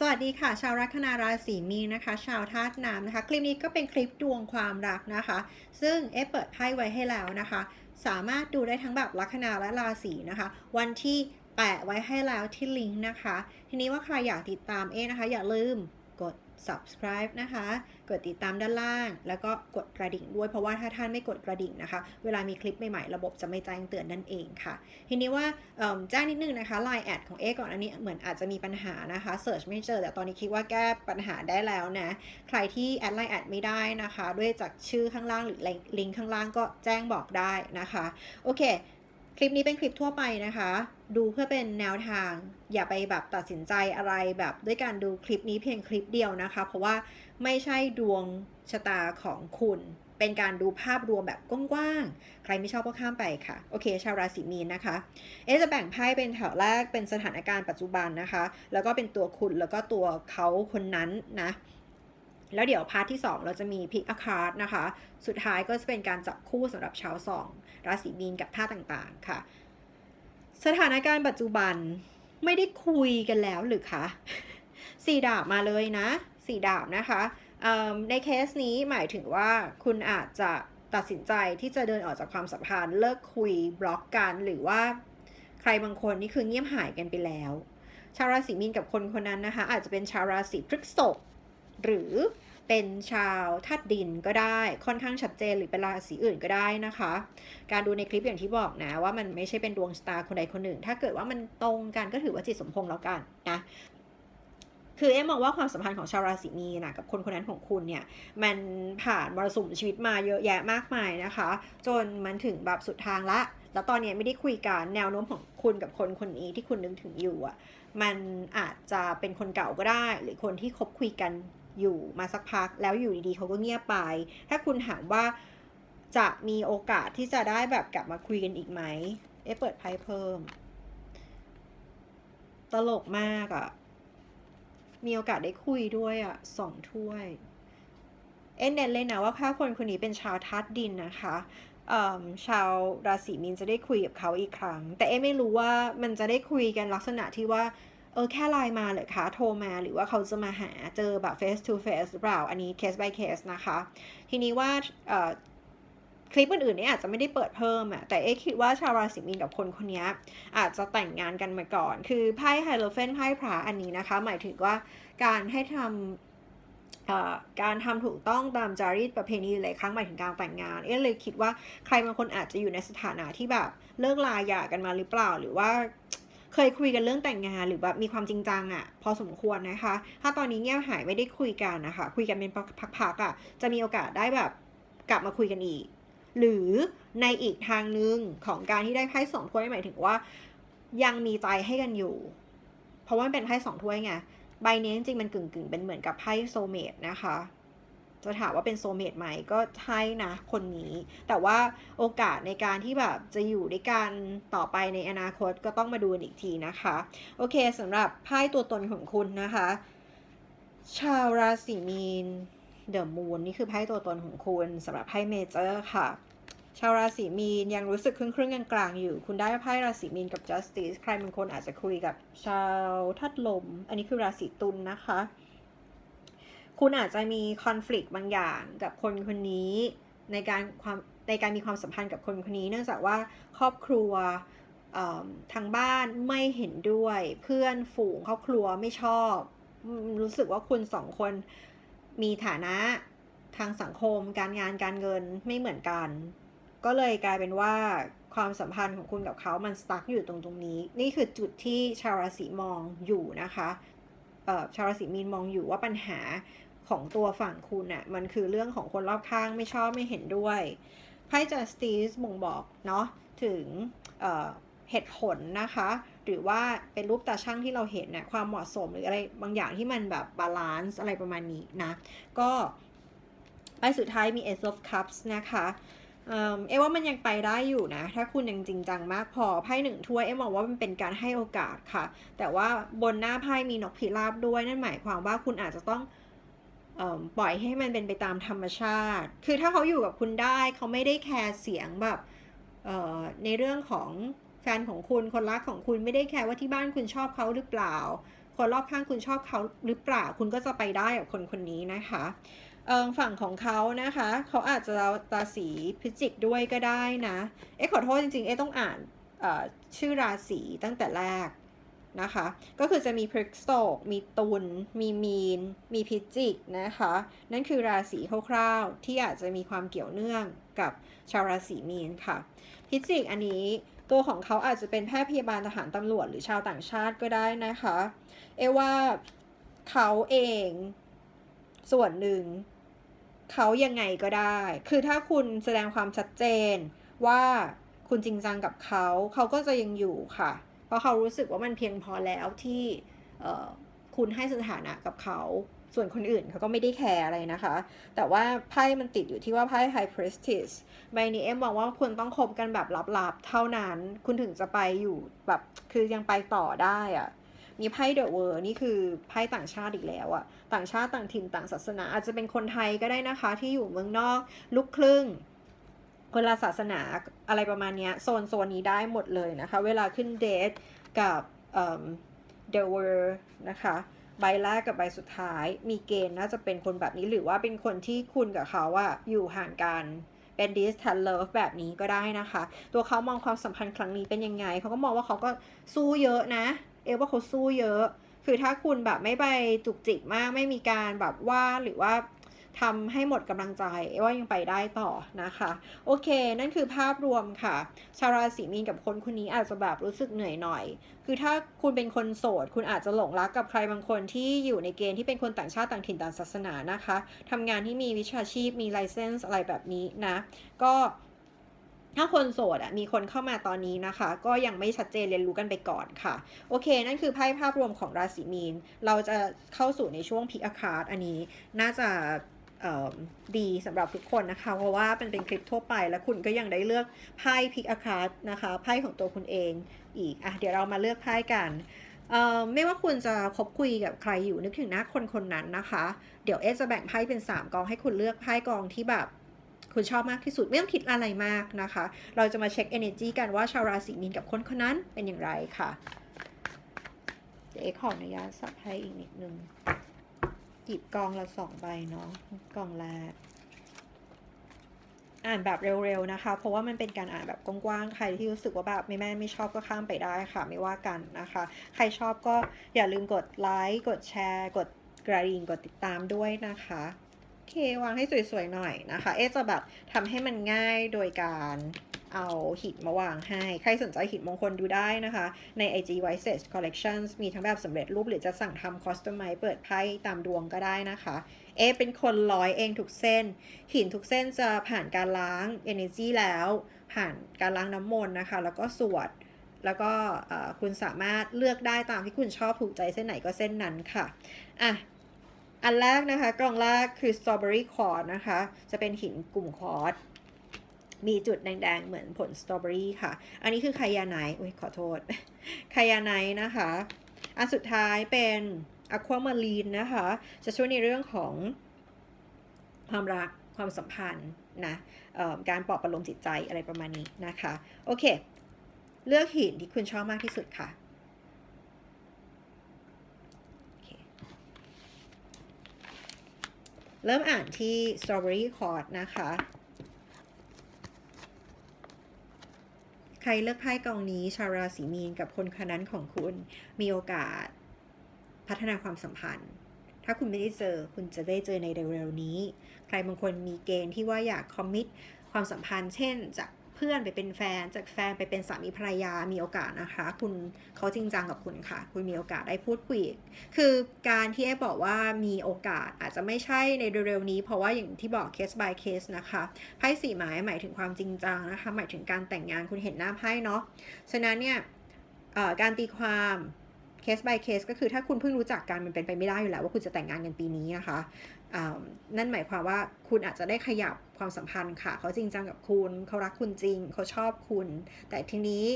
สวัสดีค่ะ ชาวลัคนาราศีมีนะคะ ชาวธาตุน้ำนะคะ คลิปนี้ก็เป็นคลิปดวงความรักนะคะ ซึ่งเอเปิดไพ่ไว้ให้แล้วนะคะ สามารถดูได้ทั้งแบบลัคนาและราศีนะคะ วันที่แปะไว้ให้แล้วที่ลิงก์นะคะ ทีนี้ว่าใครอยากติดตามเอนะคะ อย่าลืมกด subscribe นะคะ กดติดตามด้านล่าง แล้วก็กดกระดิ่งด้วยเพราะว่าถ้าท่านไม่กดกระดิ่งนะคะ เวลามีคลิปใหม่ๆ ระบบจะไม่แจ้งเตือนนั่นเองค่ะ ทีนี้ว่าแจ้งนิดนึงนะคะ Line แอดของเอก่อนอันนี้เหมือนอาจจะมีปัญหานะคะเสิร์ชไม่เจอแต่ตอนนี้คิดว่าแก้ปัญหาได้แล้วนะใครที่แอดไลน์แอดไม่ได้นะคะ ด้วยจากชื่อข้างล่างหรือลิงก์ข้างล่างก็แจ้งบอกได้นะคะโอเค คลิปนี้เป็นคลิปทั่วไปนะคะ ดูเพื่อเป็นแนวทาง อย่าไปแบบตัดสินใจอะไรแบบด้วยการดูคลิปนี้เพียงคลิปเดียวนะคะ เพราะว่าไม่ใช่ดวงชะตาของคุณ เป็นการดูภาพรวมแบบกว้างๆ ใครไม่ชอบก็ข้ามไปค่ะ โอเค ชาวราศีมีนนะคะ เอจะแบ่งไพ่เป็นแถวแรกเป็นสถานการณ์ปัจจุบันนะคะ แล้วก็เป็นตัวคุณแล้วก็ตัวเขาคนนั้นนะแล้วเดี๋ยวพาร์ทที่ 2 เราจะมีพิกอาคาร์ดนะคะ สุดท้ายก็จะเป็นการจับคู่สำหรับชาวสองราศีมีนกับท่าต่างๆค่ะ สถานการณ์ปัจจุบันไม่ได้คุยกันแล้วหรือคะสี่ดาบมาเลยนะสี่ดาบนะคะในเคสนี้หมายถึงว่าคุณอาจจะตัดสินใจที่จะเดินออกจากความสัมพันธ์ เลิกคุยบล็อกกันหรือว่าใครบางคนนี่คือเงียบหายกันไปแล้ว ชาวราศีมีนกับคนคนนั้นนะคะ อาจจะเป็นชาวราศีพฤษภหรือ เป็นชาวธาตุดินก็ได้ค่อนข้างชัดเจนหรือเป็นราศีอื่นก็ได้นะคะ การดูในคลิปอย่างที่บอกนะว่ามันไม่ใช่เป็นดวงชะตาคนใดคนหนึ่ง ถ้าเกิดว่ามันตรงกันก็ถือว่าจิตสมพงษ์แล้วกันนะคือเอ๊มมองว่าความสัมพันธ์ของชาวราศีมีนะกับคนคนนั้นของคุณเนี่ย มันผ่านมรสุมชีวิตมาเยอะแยะมากมายนะคะ จนมันถึงแบบสุดทางละ แล้วตอนนี้ไม่ได้คุยกันแนวโน้มของคุณกับคนคนนี้ที่คุณนึกถึงอยู่อะมันอาจจะเป็นคนเก่าก็ได้ หรือคนที่คบคุยกัน อยู่มาสักพักแล้วอยู่ดีๆเขาก็เงียบไป ถ้าคุณถามว่าจะมีโอกาสที่จะได้แบบกลับมาคุยกันอีกไหมเอ๊ะเปิดไพ่เพิ่ม ตลกมากอะ่ะ มีโอกาสได้คุยด้วยอะ่ะสองถ้วย เอ็นเน้นเลยนะว่าถ้าคนคนนี้เป็นชาวทัดดินนะคะชาวราศีมีนจะได้คุยกับเขาอีกครั้ง แต่เอ๊ไม่รู้ว่ามันจะได้คุยกันลักษณะที่ว่า เออแค่ไลน์มาเหรอคะโทรมาหรือว่าเขาจะมาหาเจอแบบ face to face หรือเปล่า อันนี้ case by case นะคะ ทีนี้ว่าคลิปอื่นๆนี่อาจจะไม่ได้เปิดเพิ่มอะแต่เอ๊คิดว่าชาวราศีมีนกับคนคนนี้อาจจะแต่งงานกันมาก่อน คือไพ่ไฮโลเฟนไพ่พระอันนี้นะคะ หมายถึงว่าการให้ทำการทำถูกต้องตามจารีตประเพณีหลายครั้งหมายถึงการแต่งงาน เอ๊เลยคิดว่าใครบางคนอาจจะอยู่ในสถานะที่แบบเลิกลาหย่ากันมาหรือเปล่า หรือว่า เคยคุยกันเรื่องแต่งงานหรือแบบมีความจริงจังอะพอสมควรนะคะ ถ้าตอนนี้เงียบหายไม่ได้คุยกันนะคะ คุยกันเป็นพักๆอะจะมีโอกาสได้แบบกลับมาคุยกันอีก หรือในอีกทางหนึ่งของการที่ได้ไพ่สองถ้วยหมายถึงว่า ยังมีใจให้กันอยู่ เพราะว่ามันเป็นไพ่สองถ้วยไงใบนี้จริงๆมันกึ่งๆ เป็นเหมือนกับไพ่โซเมตนะคะ จะถามว่าเป็นโซเมตไหมก็ใช่นะคนนี้ แต่ว่าโอกาสในการที่แบบจะอยู่ด้วยกันต่อไปในอนาคตก็ต้องมาดูอีกทีนะคะ โอเคสำหรับไพ่ตัวตนของคุณนะคะ ชาวราศีมีนเดอะมูนนี่คือไพ่ตัวตนของคุณสำหรับไพ่เมเจอร์ค่ะชาวราศีมีนยังรู้สึกครึ่งครึ่งๆกลางๆอยู่ คุณได้ไพ่ราศีมีนกับ justice ใครบางคนอาจจะคุยกับชาวทัดลม อันนี้คือราศีตุลนนะคะ คุณอาจจะมี conflict บางอย่างกับคนคนนี้ในการความในการมีความสัมพันธ์กับคนคนนี้ เนื่องจากว่าครอบครัวทางบ้านไม่เห็นด้วย เพื่อนฝูงครอบครัวไม่ชอบ รู้สึกว่าคุณสองคนมีฐานะทางสังคม การงานการเงินไม่เหมือนกัน ก็เลยกลายเป็นว่าความสัมพันธ์ของคุณกับเขามันสตั๊กอยู่ตรงตรงนี้ นี่คือจุดที่ชาวราศีมองอยู่นะคะชาวราศีมีนมองอยู่ว่าปัญหา ของตัวฝั่งคุณน่ะมันคือเรื่องของคนรอบข้างไม่ชอบไม่เห็นด้วยไพ่ justice บ่งบอกเนาะถึงเเหตุผลนะคะ หรือว่าเป็นรูปตาช่างที่เราเห็นนะความเหมาะสมหรืออะไรบางอย่างที่มันแบบบาลานซ์อะไรประมาณนี้นะ ก็ใบสุดท้ายมี Ace of Cups นะคะเอิ่มเอว่ามันยังไปได้อยู่นะ ถ้าคุณยังจริงจังมากพอไพ่หนึ่งถ้วยเอมองว่ามันเป็นการให้โอกาสค่ะ แต่ว่าบนหน้าไพ่มีนกพิราบด้วยนั่นหมายความว่าคุณอาจจะต้อง ปล่อยให้มันเป็นไปตามธรรมชาติ คือถ้าเขาอยู่กับคุณได้เขาไม่ได้แคร์เสียงแบบในเรื่องของแฟนของคุณคนรักของคุณไม่ได้แคร์ว่าที่บ้านคุณชอบเขาหรือเปล่า คนรอบข้างคุณชอบเขาหรือเปล่า คุณก็จะไปได้กับคนคนนี้นะคะฝั่งของเขานะคะ เขาอาจจะราศีพิจิกด้วยก็ได้นะ เอ๊ะขอโทษจริงๆ เอ๊ะต้องอ่านชื่อราศีตั้งแต่แรก นะคะ ก็คือจะมีพฤกษกมีตุล มีมีน มีพิจิกนะคะ นั่นคือราศีคร่าวๆ ที่อาจจะมีความเกี่ยวเนื่องกับชาวราศีมีนค่ะ พิจิกอันนี้ตัวของเขาอาจจะเป็นแพทย์พยาบาลทหารตำรวจหรือชาวต่างชาติก็ได้นะคะ เอว่าเขาเองส่วนหนึ่งเขายังไงก็ได้ คือถ้าคุณแสดงความชัดเจนว่าคุณจริงจังกับเขา เขาก็จะยังอยู่ค่ะ เพราะเขารู้สึกว่ามันเพียงพอแล้วที่คุณให้สถานะกับเขาส่วนคนอื่นเขาก็ไม่ได้แคร์อะไรนะคะ แต่ว่าไพ่มันติดอยู่ที่ว่าไพ่ High Priestess ใบนี้เอ็มบอกว่าคุณต้องคบกันแบบลับๆ เท่านั้น คุณถึงจะไปอยู่แบบคือยังไปต่อได้อะมีไพ่เดอะเวอร์นี่คือไพ่ต่างชาติอีกแล้วอะต่างชาติต่างถิ่นต่างศาสนา อาจจะเป็นคนไทยก็ได้นะคะที่อยู่เมืองนอกลูกครึ่ง คนละศาสนาอะไรประมาณนี้โซนโซนนี้ได้หมดเลยนะคะ เวลาขึ้นเดทกับเดอะเวอร์นะคะ ใบแรกกับใบสุดท้าย มีเกณฑ์น่าจะเป็นคนแบบนี้หรือว่าเป็นคนที่คุณกับเขาอะอยู่ห่างกันเป็น distant love แบบนี้ก็ได้นะคะ ตัวเขามองความสัมพันธ์ครั้งนี้เป็นยังไง เขาก็มองว่าเขาก็สู้เยอะนะ เอว่าเขาสู้เยอะ คือถ้าคุณแบบไม่ไปจุกจิกมาก ไม่มีการแบบว่าหรือว่า ทำให้หมดกำลังใจว่ายังไปได้ต่อนะคะ โอเค นั่นคือภาพรวมค่ะ ชาวราศีมีนกับคนคนนี้อาจจะแบบรู้สึกเหนื่อยหน่อย คือถ้าคุณเป็นคนโสด คุณอาจจะหลงรักกับใครบางคนที่อยู่ในเกณฑ์ที่เป็นคนต่างชาติต่างถิ่นต่างศาสนานะคะทำงานที่มีวิชาชีพมีไลเซนส์อะไรแบบนี้นะ ก็ถ้าคนโสดอะมีคนเข้ามาตอนนี้นะคะ ก็ยังไม่ชัดเจนเรียนรู้กันไปก่อนค่ะ โอเค นั่นคือไพ่ภาพรวมของราศีมีน เราจะเข้าสู่ในช่วงพิกอาคาร์ดอันนี้ น่าจะ ดีสำหรับทุกคนนะคะ เพราะว่าเป็นเป็นคลิปทั่วไปและคุณก็ยังได้เลือกไพ่พิกอาคาร์นะคะไพ่ของตัวคุณเองอีกอะเดี๋ยวเรามาเลือกไพ่กันไม่ว่าคุณจะคบคุยกับใครอยู่นึกถึงหน้าคนคนนั้นนะคะ เดี๋ยวเอจะแบ่งไพ่เป็น 3กองให้คุณเลือกไพ่กองที่แบบคุณชอบมากที่สุดไม่ต้องคิดอะไรมากนะคะ เราจะมาเช็ค energy กันว่าชาวราศีมีนกับคนคนนั้นเป็นอย่างไรค่ะเดี๋ยวเอขออนุญาตสับให้อีกนิดนึง หยิบกองละสองใบเนาะกองแรก อ่านแบบเร็วๆนะคะ เพราะว่ามันเป็นการอ่านแบบกว้างๆ ใครที่รู้สึกว่าแบบไม่แม่ไม่ชอบก็ข้ามไปได้ค่ะ ไม่ว่ากันนะคะ ใครชอบก็อย่าลืมกดไลค์ กดแชร์ กดกระดิ่ง กดติดตามด้วยนะคะโอเควางให้สวยๆหน่อยนะคะ เอ๊จะแบบทำให้มันง่ายโดยการ เอาหินมาวางให้ ใครสนใจหินมงคลดูได้นะคะ ใน IG White s Collections มีทั้งแบบสำเร็จรูปหรือจะสั่งทำคอสตูมไมเปิดไพ่ตามดวงก็ได้นะคะ เอเป็นคนร้อยเองทุกเส้น หินทุกเส้นจะผ่านการล้าง Energy แล้ว ผ่านการล้างน้ำมนต์นะคะ แล้วก็สวด แล้วก็คุณสามารถเลือกได้ตามที่คุณชอบถูกใจเส้นไหนก็เส้นนั้นค่ะ อะอันแรกนะคะ กล่องแรกคือ Strawberry Quartz นะคะ จะเป็นหินกลุ่มคอร์ส มีจุดแดงๆ เหมือนผลสตรอเบอรี่ค่ะ อันนี้คือไคยาไนอุ้ยขอโทษ ไคยาไนนะคะ อันสุดท้ายเป็นอะความารีนนะคะ จะช่วยในเรื่องของความรักความสัมพันธ์นะการปลอบประโลมจิตใจอะไรประมาณนี้นะคะ โอเค เลือกหินที่คุณชอบมากที่สุดค่ะเริ่มอ่านที่ Strawberry Chord นะคะใค รเลือกไพ่กองนี้ ชาวราศีมีนกับคนคนนั้นของคุณ มีโอกาสพัฒนาความสัมพันธ์ ถ้าคุณไม่ได้เจอ คุณจะได้เจอในเร็วๆนี้ ใครบางคนมีเกณฑ์ที่ว่าอยากคอมมิตความสัมพันธ์ เช่น จาก เพื่อนไปเป็นแฟน จากแฟนไปเป็นสามีภรรยามีโอกาสนะคะ คุณเขาจริงจังกับคุณค่ะ คุณมีโอกาสได้พูดคุย คือการที่แอบบอกว่ามีโอกาสอาจจะไม่ใช่ในเร็วๆนี้ เพราะว่าอย่างที่บอกเคส by เคสนะคะไพ่สีไม้หมายถึงความจริงจังนะคะ หมายถึงการแต่งงานคุณเห็นหน้าไพ่เนาะฉะนั้นเนี่ยการตีความเคส by เคสก็คือถ้าคุณเพิ่งรู้จักกันมันเป็นไปไม่ได้อยู่แล้วว่าคุณจะแต่งงานกันปีนี้นะคะ นั่นหมายความว่าคุณอาจจะได้ขยับความสัมพันธ์ค่ะ เขาจริงจังกับคุณ เขารักคุณจริง เขาชอบคุณ แต่ทีนี้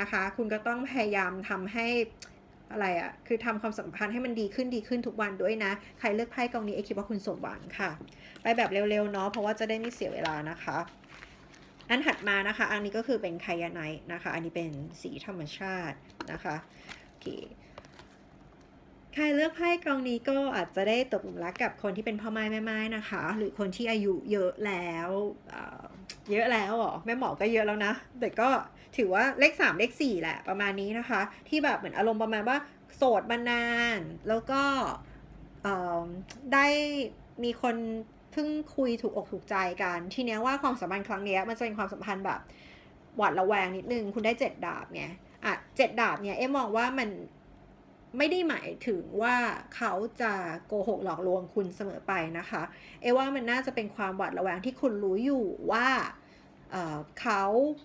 นะคะ คุณก็ต้องพยายามทำให้อะไรอะ่ะ คือทำความสัมพันธ์ให้มันดีขึ้นดีขึ้นทุกวันด้วยนะ ใครเลือกไพ่กองนี้เอคิดว่าคุณสมหวังค่ะ ไปแบบเร็วๆเนาะ เพราะว่าจะได้ไม่เสียเวลานะคะ อันถัดมานะคะ อันนี้ก็คือเป็นไคยาไนนะคะ อันนี้เป็นสีธรรมชาตินะคะ โอเค ครเลือกไพ่กองนี้ก็อาจจะได้ตกหลุมรักกับคนที่เป็นพ่อไม้แม่ไม้นะคะ หรือคนที่อายุเยอะแล้วเเยอะแล้วเหรอแม่หมอก็เยอะแล้วนะ แต่ก็ถือว่าเลขสามเลขสี่แหละประมาณนี้นะคะ ที่แบบเหมือนอารมณ์ประมาณว่าโสดมานาน แล้วก็ได้มีคนเพิ่งคุยถูกอกถูกใจกัน ทีเนี้ยว่าความสัมพันธ์ครั้งเนี้ยมันจะเป็นความสัมพันธ์แบบหวาดระแวงนิดนึง คุณได้เจ็ดดาบไงอะเจ็ดดาบเนี่ยเอ๊มองว่ามัน ไม่ได้หมายถึงว่าเขาจะโกหกหลอกลวงคุณเสมอไปนะคะ เอว่ามันน่าจะเป็นความหวาดระแวงที่คุณรู้อยู่ว่าเเขา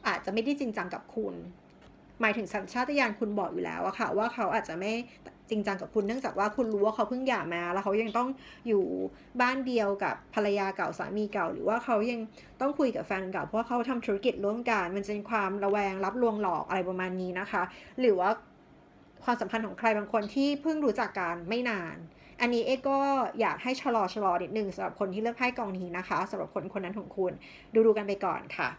อาจจะไม่ได้จริงจังกับคุณ หมายถึงสัญชาตญาณคุณบอกอยู่แล้วอะค่ะว่าเขาอาจจะไม่จริงจังกับคุณเนื่องจากว่าคุณรู้ว่าเขาเพิ่งหย่ามา แล้วเขายังต้องอยู่บ้านเดียวกับภรรยาเก่าสามีเก่า หรือว่าเขายังต้องคุยกับแฟนเก่าเพราะเขาทำธุรกิจร่วมกันมันจะเป็นความระแวงรับลวงหลอกอะไรประมาณนี้นะคะ หรือว่า ความสัมพันธ์ของใครบางคนที่เพิ่งรู้จักกันไม่นาน อันนี้เอ๊ก็อยากให้ชะลอชะลอนิดนึงสำหรับคนที่เลือกไพ่กองนี้นะคะสำหรับคนคนนั้นของคุณ ดูดูกันไปก่อนค่ะ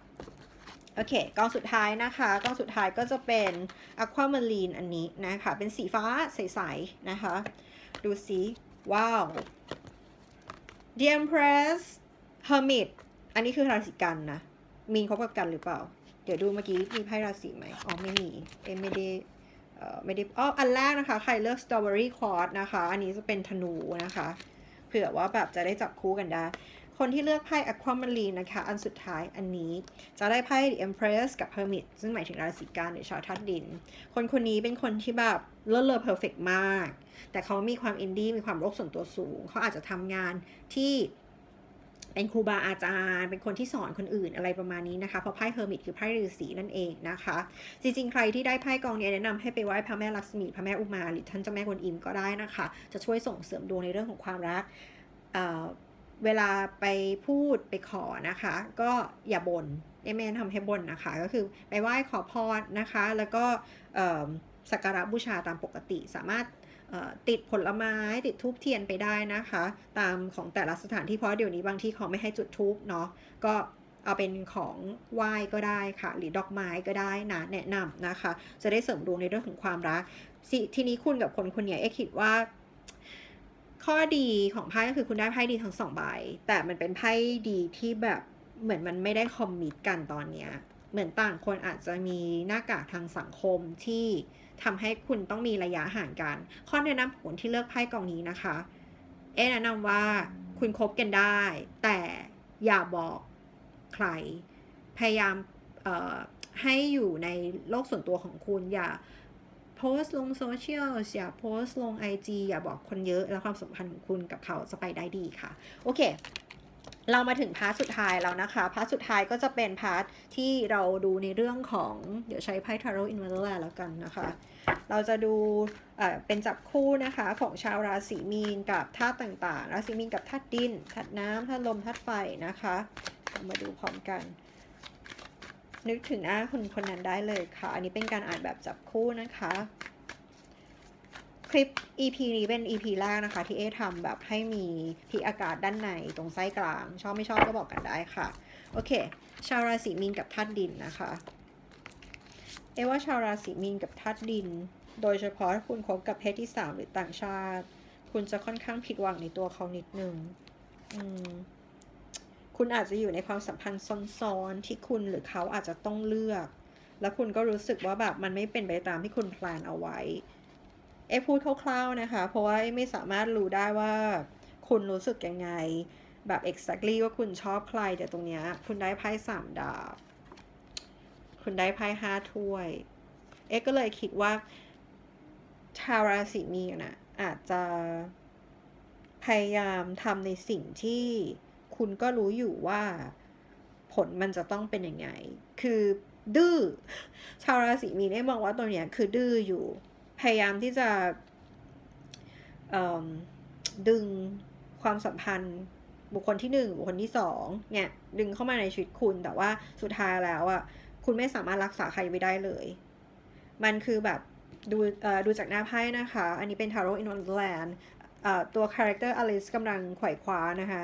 โอเคกองสุดท้ายนะคะกองสุดท้ายก็จะเป็น Aquamarine อันนี้นะคะ เป็นสีฟ้าใสๆนะคะ ดูสิว้าว The Empress Hermit อันนี้คือราศีกันนะ มีนคบกับกันหรือเปล่า เดี๋ยวดูเมื่อกี้มีไพ่ราศีไหมอ๋อไม่มี เอ็มไม่ได้ ไม่ได้อ๋ออันแรกนะคะ ใครเลือก Strawberry Quartz นะคะ อันนี้จะเป็นธนูนะคะ เผื่อว่าแบบจะได้จับคู่กันได้ คนที่เลือกไพ่ Aquamarine นะคะ อันสุดท้ายอันนี้จะได้ไพ่ The Empress กับ Hermit ซึ่งหมายถึงราศีกันหรือชาวธาตุดิน คนคนนี้เป็นคนที่แบบเลิศเลอเพอร์เฟกมาก แต่เขามีความอินดี้มีความโลกส่วนตัวสูง เขาอาจจะทำงานที่ เป็นครูบาอาจารย์ เป็นคนที่สอนคนอื่นอะไรประมาณนี้นะคะ เพราะไพ่เฮอร์มิตคือไพ่ฤาษีนั่นเองนะคะ จริงๆ ใครที่ได้ไพ่กองนี้แนะนำให้ไปไหว้พระแม่ลักษมีพระแม่อุมาหรือท่านเจ้าแม่กวนอิมก็ได้นะคะ จะช่วยส่งเสริมดวงในเรื่องของความรักเเวลาไปพูดไปขอนะคะ ก็อย่าบน่นเอเมนทำให้บ่นนะคะ ก็คือไปไหว้ขอพรนะคะ แล้วก็สักการะบูชาตามปกติ สามารถ ติดผลไม้ติดทูบเทียนไปได้นะคะ ตามของแต่ละสถานที่เพราะเดี๋ยวนี้บางที่เขาไม่ให้จุดทูบเนาะก็เอาเป็นของไหว้ก็ได้ค่ะ หรือดอกไม้ก็ได้นะแนะนำนะคะ จะได้เสริมดวงในเรื่องของความรักทีนี้คุณกับคนคนเนี้ยเอ๊คิดว่า ข้อดีของไพ่ก็คือคุณได้ไพ่ดีทั้งสองใบแต่มันเป็นไพ่ดีที่แบบเหมือนมันไม่ได้คอมมิตกันตอนเนี้ยเหมือนต่างคนอาจจะมีหน้ากากทางสังคมที่ ทำให้คุณต้องมีระยะห่างกัน ข้อแนะนำของคนที่เลือกไพ่กองนี้นะคะ เอ๊ะแนะนำว่าคุณคบกันได้ แต่อย่าบอกใคร พยายามให้อยู่ในโลกส่วนตัวของคุณอย่าโพสต์ลงโซเชียลอย่าโพสต์ลง IG อย่าบอกคนเยอะ แล้วความสัมพันธ์ของคุณกับเขาจะไปได้ดีค่ะ โอเค เรามาถึงพาร์ทสุดท้ายแล้วนะคะ พาร์ทสุดท้ายก็จะเป็นพาร์ทที่เราดูในเรื่องของ เดี๋ยวใช้ไพ่ Tarot in Wonderland แล้วกันนะคะ เราจะดูเป็นจับคู่นะคะของชาวราศีมีนกับธาตุต่างๆ ราศีมีนกับธาตุดินธาตุน้ำธาตุลมธาตุไฟนะคะเรามาดูพร้อมกัน นึกถึงหน้าคนคนนั้นได้เลยค่ะ อันนี้เป็นการอ่านแบบจับคู่นะคะ ลิป EP นี้เป็น EP แรกนะคะ ที่เอทำแบบให้มีพิอากาศด้านในตรงไส้กลาง ชอบไม่ชอบก็บอกกันได้ค่ะ โอเค ชาวราศีมีนกับธาตุดินนะคะ เอว่าชาวราศีมีนกับธาตุดิน โดยเฉพาะถ้าคุณคบกับเพศที่สามหรือต่างชาติ คุณจะค่อนข้างผิดหวังในตัวเขานิดนึงอืมคุณอาจจะอยู่ในความสัมพันธ์ซ้อนๆที่คุณหรือเขาอาจจะต้องเลือก แล้วคุณก็รู้สึกว่าแบบมันไม่เป็นไปตามที่คุณแพลนเอาไว้ เอ้พูดคร่าวๆนะคะ เพราะว่าไม่สามารถรู้ได้ว่าคุณรู้สึกยังไง แบบ exactly ว่าคุณชอบใคร แต่ตรงเนี้ยคุณได้ไพ่สามดาบ คุณได้ไพ่ห้าถ้วย เอ๊ก็เลยคิดว่าชาวราศีมีนนะอาจจะพยายามทำในสิ่งที่คุณก็รู้อยู่ว่าผลมันจะต้องเป็นยังไง คือดื้อ ชาวราศีมีนได้มองว่าตัวเนี้ยคือดื้ออยู่ พยายามที่จะดึงความสัมพันธ์บุคคลที่หนึ่งบุคคลที่สองเนี่ยดึงเข้ามาในชีวิตคุณแต่ว่าสุดท้ายแล้วอะคุณไม่สามารถรักษาใครไว้ได้เลย มันคือแบบดูดูจากหน้าไพ่นะคะ อันนี้เป็น Tarot in Wonderland ตัวคาแรคเตอร์อลิสกำลังไขว่คว้านะคะ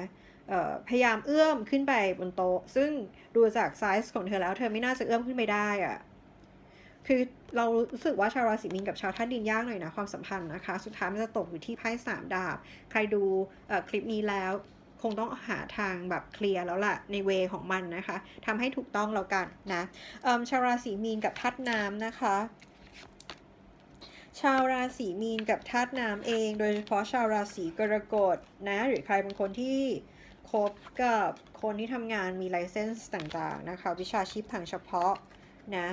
พยายามเอื้อมขึ้นไปบนโต๊ะ ซึ่งดูจากไซส์ของเธอแล้วเธอไม่น่าจะเอื้อมขึ้นไปได้อะ คือเรารู้สึกว่าชาวราศีมีนกับชาวธาตุดินยากหน่อยนะความสัมพันธ์นะคะ สุดท้ายมันจะตกอยู่ที่ไพ่สามดาบ ใครดูคลิปนี้แล้ว คงต้องหาทางแบบเคลียร์แล้วล่ะในเวของมันนะคะทำให้ถูกต้องแล้วกันนะชาวราศีมีนกับธาตุน้ำนะคะชาวราศีมีนกับธาตุน้ำเอง โดยเฉพาะชาวราศีกรกฎนะ หรือใครบางคนที่คบกับคนที่ทำงานมีไลเซนส์ต่างๆนะคะ วิชาชีพทางเฉพาะนะ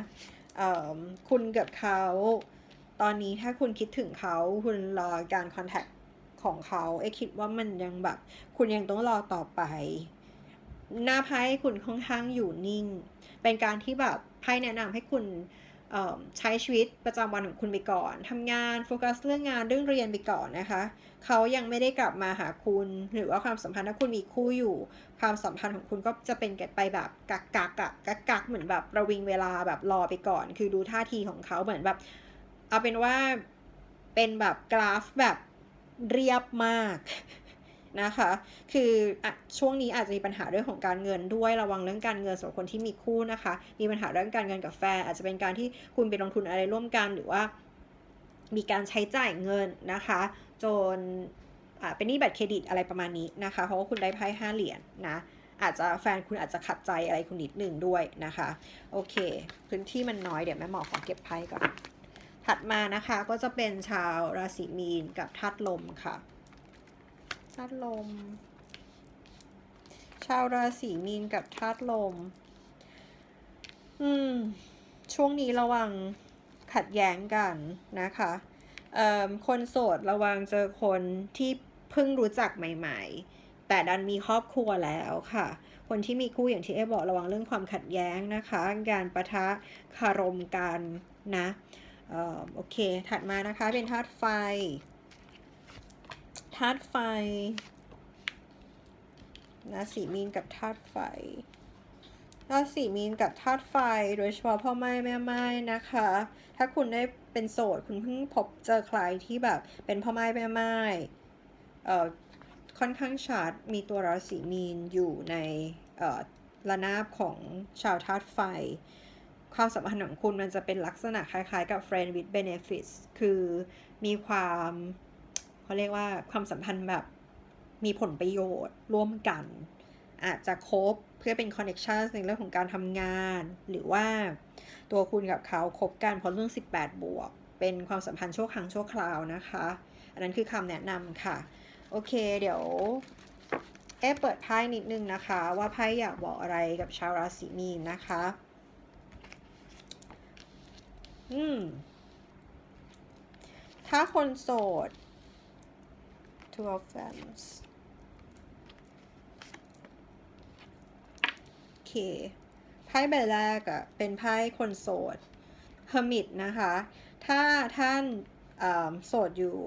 คุณกับเขา ตอนนี้ถ้าคุณคิดถึงเขาคุณรอการคอนแทคของเขาไอคิดว่ามันยังแบบ คุณยังต้องรอต่อไป หน้าไพ่คุณค่อนข้างอยู่นิ่ง เป็นการที่แบบไพ่แนะนำให้คุณ ใช้ชีวิตประจำวันของคุณไปก่อนทำงานโฟกัสเรื่องงานเรื่องเรียนไปก่อนนะคะ เขายังไม่ได้กลับมาหาคุณ หรือว่าความสัมพันธ์ถ้าคุณมีคู่อยู่ ความสัมพันธ์ของคุณก็จะเป็นไปแบบกักกักอะกักกักเหมือนแบบระวิงเวลาแบบรอไปก่อน คือดูท่าทีของเขาเหมือนแบบ เอาเป็นว่าเป็นแบบกราฟแบบเรียบมาก นะคะ คืออช่วงนี้อาจจะมีปัญหาเรื่องของการเงินด้วยระวังเรื่องการเงินสำหรับคนที่มีคู่นะคะ มีปัญหาเรื่องการเงินกับแฟนอาจจะเป็นการที่คุณไปลงทุนอะไรร่วมกันหรือว่า มีการใช้จ่ายเงินนะคะ จนเป็นหนี้บัตรเครดิตอะไรประมาณนี้นะคะ เพราะว่าคุณได้ไพ่ห้าเหรียญนนะอาจจะแฟนคุณอาจจะขัดใจอะไรคุณนิดหนึ่งด้วยนะคะ โอเค พื้นที่มันน้อยเดี๋ยวแม่หมอขอเก็บไพ่ก่อน ถัดมานะคะก็จะเป็นชาวราศีมีนกับธาตุลมค่ะ ธาตุลม ชาวราศีมีนกับธาตุลม อืม ช่วงนี้ระวังขัดแย้งกันนะคะคนโสดระวังเจอคนที่เพิ่งรู้จักใหม่ ๆ แต่ดันมีครอบครัวแล้วค่ะ คนที่มีคู่อย่างที่เอบอกระวังเรื่องความขัดแย้งนะคะ การประทะคารมกันนะโอเค ถัดมานะคะเป็นธาตุไฟ ธาตุไฟราศีมีนกับธาตุไฟราศีมีนกับธาตุไฟ โดยเฉพาะพ่อไม้แม่ไม้นะคะ ถ้าคุณได้เป็นโสดคุณเพิ่งพบเจอใครที่แบบเป็นพ่อไม้แม่ไม้เอ่อค่อนข้างชัดมีตัวราศีมีนอยู่ในเอ่อระนาบของชาวธาตุไฟ ความสัมพันธ์ของคุณมันจะเป็นลักษณะคล้ายๆกับ friend with benefits คือมีความ เขาเรียกว่าความสัมพันธ์แบบมีผลประโยชน์ร่วมกัน อาจจะคบเพื่อเป็นคอนเนคชันในเรื่องของการทำงาน หรือว่าตัวคุณกับเขาคบกันเพราะเรื่อง 18 บวก เป็นความสัมพันธ์ชั่วครั้งชั่วคราวนะคะ อันนั้นคือคำแนะนำค่ะ โอเค เดี๋ยวเอเปิดไพ่นิดนึงนะคะ ว่าไพ่อยากบอกอะไรกับชาวราศีมีนนะคะ อืม ถ้าคนโสด two of wands โอเค ไพ่ใบแรกอะเป็นไพ่คนโสด hermit นะคะ ถ้าท่านโสดอยู่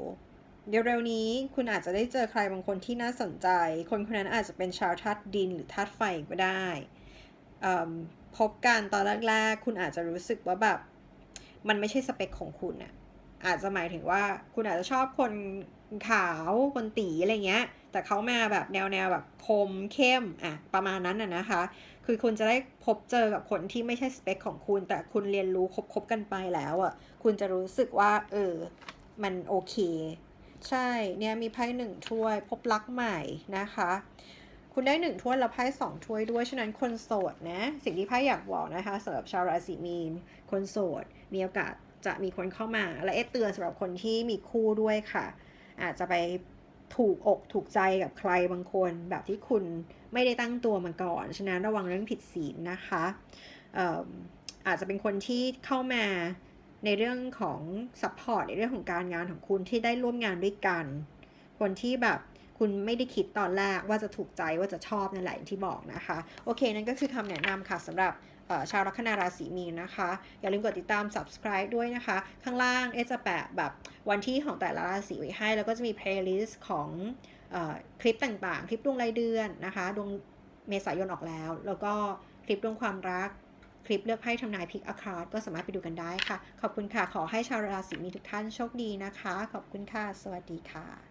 เร็วๆนี้คุณอาจจะได้เจอใครบางคนที่น่าสนใจ คนคนนั้นอาจจะเป็นชาวธาตุดินหรือธาตุไฟก็ได้พบกันตอนแรกๆ คุณอาจจะรู้สึกว่าแบบ มันไม่ใช่สเปคของคุณอะอาจจะหมายถึงว่าคุณอาจจะชอบคน ขาวคนตีอะไรเงี้ย แต่เขามาแบบแนวแนวแบบคมเข้มอะประมาณนั้นน่ะนะคะ คือคุณจะได้พบเจอกับคนที่ไม่ใช่สเปคของคุณ แต่คุณเรียนรู้คบคบกันไปแล้วอะคุณจะรู้สึกว่า เออ มันโอเค ใช่เนี่ยมีไพ่หนึ่งถ้วย พบรักใหม่นะคะคุณได้หนึ่งถ้วยแล้วไพ่สองถ้วยด้วย ฉะนั้นคนโสดนะ สิ่งที่ไพ่อยากบอกนะคะสำหรับชาวราศีมีน คนโสด มีโอกาสจะมีคนเข้ามา และเอเตือนสำหรับคนที่มีคู่ด้วยค่ะ อาจจะไปถูกอกถูกใจกับใครบางคนแบบที่คุณไม่ได้ตั้งตัวมาก่อน ฉะนั้นระวังเรื่องผิดศีลนะคะอาจจะเป็นคนที่เข้ามาในเรื่องของซัพพอร์ตในเรื่องของการงานของคุณที่ได้ร่วมงานด้วยกัน คนที่แบบคุณไม่ได้คิดตอนแรกว่าจะถูกใจว่าจะชอบนั่นแหละที่บอกนะคะ โอเค นั่นก็คือคำแนะนำค่ะสำหรับ ชาวลัคนาราศีมีนนะคะ อย่าลืมกดติดตาม subscribe ด้วยนะคะ ข้างล่างเอจะแปะแบบวันที่ของแต่ละราศีไว้ให้ แล้วก็จะมี playlist ของอคลิปต่างๆ คลิปดวงรายเดือนนะคะดวงเมษายนออกแล้ว แล้วก็คลิปดวงความรักคลิปเลือกไพ่ทำนายพิกอาคาร์ดก็สามารถไปดูกันได้ค่ะ ขอบคุณค่ะ ขอให้ชาวราศีมีทุกท่านโชคดีนะคะ ขอบคุณค่ะ สวัสดีค่ะ